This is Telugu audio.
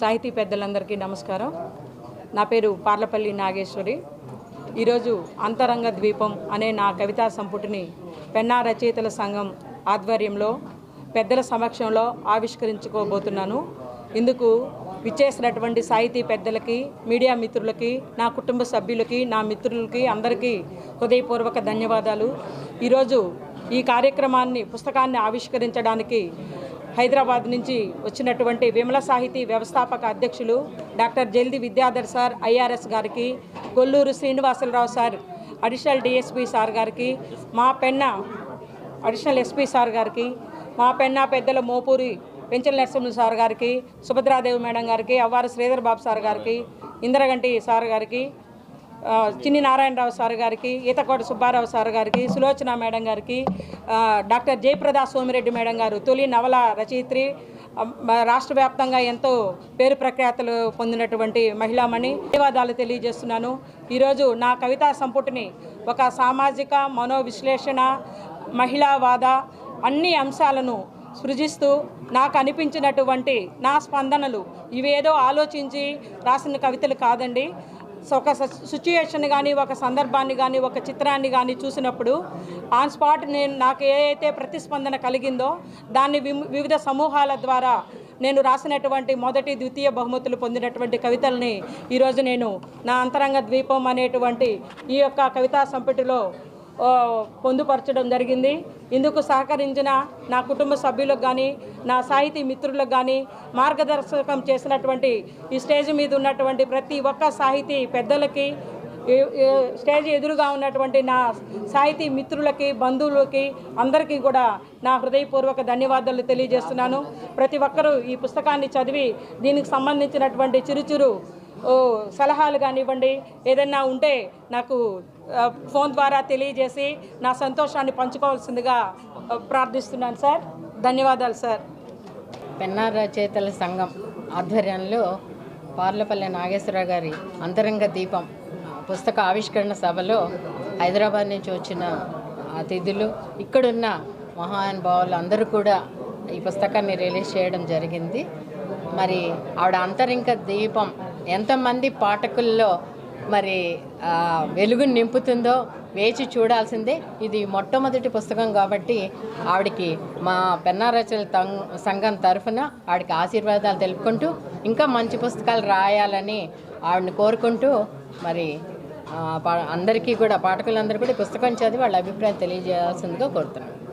సాహితీ పెద్దలందరికీ నమస్కారం. నా పేరు పార్లపల్లి నాగేశ్వరి. ఈరోజు అంతరంగ ద్వీపం అనే నా కవితా సంపుటిని పెన్నా రచయితల సంఘం ఆధ్వర్యంలో పెద్దల సమక్షంలో ఆవిష్కరించుకోబోతున్నాను. ఇందుకు విచ్చేసినటువంటి సాహితీ పెద్దలకి మీడియా మిత్రులకి నా కుటుంబ సభ్యులకి నా మిత్రులకి అందరికీ హృదయపూర్వక ధన్యవాదాలు. ఈరోజు ఈ కార్యక్రమాన్ని పుస్తకాన్ని ఆవిష్కరించడానికి హైదరాబాద్ నుంచి వచ్చినటువంటి విమల సాహితీ వ్యవస్థాపక అధ్యక్షులు డాక్టర్ జల్ది విద్యాధర్ సార్ ఐఆర్ఎస్ గారికి Kolluru Srinivasarao sir additional DSP sir గారికి మా పెన్న అడిషనల్ ఎస్పీ సార్ గారికి మా పెన్న పెద్దల మోపూరి పెంచల నరసింహ సార్ గారికి సుభద్రాదేవి మేడం గారికి అవ్వారు శ్రీధర్ బాబు సార్ గారికి ఇందిరగంటి సార్ గారికి చిన్ని నారాయణరావు సార్ గారికి ఈతకోట సుబ్బారావు సార్ గారికి సులోచన మేడం గారికి డాక్టర్ జయప్రదా సోమిరెడ్డి మేడం గారు తొలి నవల రచయిత్రి రాష్ట్ర వ్యాప్తంగా ఎంతో పేరు ప్రఖ్యాతలు పొందినటువంటి మహిళామణి. ధన్యవాదాలు తెలియజేస్తున్నాను. ఈరోజు నా కవితా సంపుటిని ఒక సామాజిక మనోవిశ్లేషణ మహిళావాద అన్ని అంశాలను సృజిస్తూ నాకు అనిపించినటువంటి నా స్పందనలు ఇవేదో ఆలోచించి రాసిన కవితలు కాదండి. ఒక సిచ్యుయేషన్ కానీ ఒక సందర్భాన్ని కానీ ఒక చిత్రాన్ని కానీ చూసినప్పుడు ఆన్ స్పాట్ నేను నాకు ఏ ప్రతిస్పందన కలిగిందో దాన్ని వివిధ సమూహాల ద్వారా నేను రాసినటువంటి మొదటి ద్వితీయ బహుమతులు పొందినటువంటి కవితల్ని ఈరోజు నేను నా అంతరంగ ద్వీపం అనేటువంటి ఈ యొక్క కవితా సంపుటిలో పొందుపరచడం జరిగింది. ఇందుకు సహకరించిన నా కుటుంబ సభ్యులకు కానీ నా సాహితీ మిత్రులకు కానీ మార్గదర్శకం చేసినటువంటి ఈ స్టేజ్ మీద ఉన్నటువంటి ప్రతి ఒక్క సాహితీ పెద్దలకి స్టేజ్ ఎదురుగా ఉన్నటువంటి నా సాహితీ మిత్రులకి బంధువులకి అందరికీ కూడా నా హృదయపూర్వక ధన్యవాదాలు తెలియజేస్తున్నాను. ప్రతి ఒక్కరూ ఈ పుస్తకాన్ని చదివి దీనికి సంబంధించినటువంటి చిరుచిరు సలహాలు కానివ్వండి ఏదైనా ఉంటే నాకు ఫోన్ ద్వారా తెలియజేసి నా సంతోషాన్ని పంచుకోవాల్సిందిగా ప్రార్థిస్తున్నాను సార్. ధన్యవాదాలు సార్. పెన్నా రచయితల సంఘం ఆధ్వర్యంలో పార్లపల్లి నాగేశ్వరరావు గారి అంతరంగ దీపం పుస్తక ఆవిష్కరణ సభలో హైదరాబాద్ నుంచి వచ్చిన అతిథులు ఇక్కడున్న మహానుభావులు అందరూ కూడా ఈ పుస్తకాన్ని రిలీజ్ చేయడం జరిగింది. మరి ఆవిడ అంతరింక దీపం ఎంతమంది పాఠకుల్లో మరి వెలుగుని వెలుగును నింపుతుందో వేచి చూడాల్సిందే. ఇది మొట్టమొదటి పుస్తకం కాబట్టి ఆవిడకి మా పెన్నారచన సంఘం తరఫున ఆవిడకి ఆశీర్వాదాలు తెలుపుకుంటూ ఇంకా మంచి పుస్తకాలు రాయాలని ఆవిడని కోరుకుంటూ మరి పా- అందరికీ కూడా పాఠకులందరూ కూడా పుస్తకం చదివి వాళ్ళ అభిప్రాయం తెలియజేయాల్సిందిగా కోరుతున్నాను.